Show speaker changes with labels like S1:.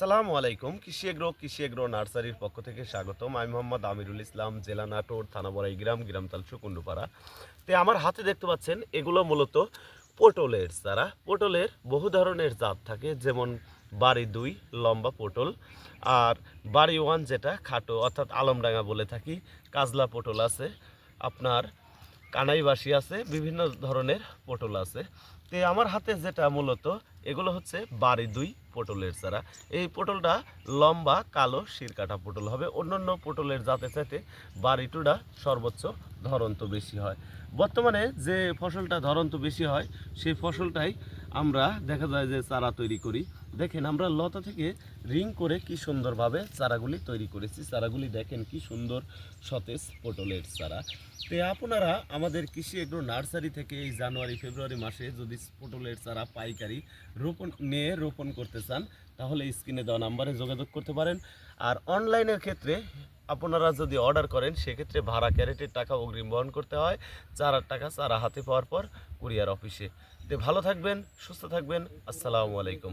S1: সালামু আলাইকুম, কৃষি এগ্রো কৃষি এগ্রো নার্সারির পক্ষ থেকে স্বাগতম। আমি মোহাম্মদ আমিরুল ইসলাম, জেলা নাটোর থানা বড়াই গ্রাম, গ্রামতাল সুকুন্ডুপাড়া তে আমার হাতে দেখতে পাচ্ছেন, এগুলো মূলত পটলের চারা। পটলের বহু ধরনের জাত থাকে, যেমন বাড়ি দুই, লম্বা পটল, আর বাড়ি ওয়ান যেটা খাটো, অর্থাৎ আলমডাঙ্গা বলে থাকি, কাজলা পটল আছে। আপনার কানাইবাসী আছে, বিভিন্ন ধরনের পটল আছে। তো আমার হাতে যেটা মূলত, এগুলো হচ্ছে বাড়ি দুই পটলের চারা। এই পটলটা লম্বা, কালো, শিরকাটা পটল হবে। অন্যান্য পটলের জাতে চাইতে বাড়ি টুটা সর্বোচ্চ ধরন্ত বেশি হয়। বর্তমানে যে ফসলটা ধরন্ত বেশি হয়, সেই ফসলটাই আমরা দেখা যায় যে চারা তৈরি করি। দেখেন আমরা লতা থেকে রিং করে কি সুন্দরভাবে চারাগুলি তৈরি করেছি। চারাগুলি দেখেন কি সুন্দর সতেজ পটলের চারা। তো আপনারা আমাদের কৃষি এগ্রো নার্সারি থেকে এই জানুয়ারি, ফেব্রুয়ারি মাসে যদি পটলের চারা পাইকারি রোপণ, নিয়ে রোপণ করতে চান, তাহলে স্ক্রিনে দেওয়া নাম্বারে যোগাযোগ করতে পারেন। আর অনলাইনের ক্ষেত্রে আপনারা যদি অর্ডার করেন, সেক্ষেত্রে ভাড়া ক্যারেটের টাকা অগ্রিম বহন করতে হয়। চারার টাকা চারা হাতে পাওয়ার পর কুরিয়ার অফিসে। তো ভালো থাকবেন, সুস্থ থাকবেন। আসসালামু আলাইকুম।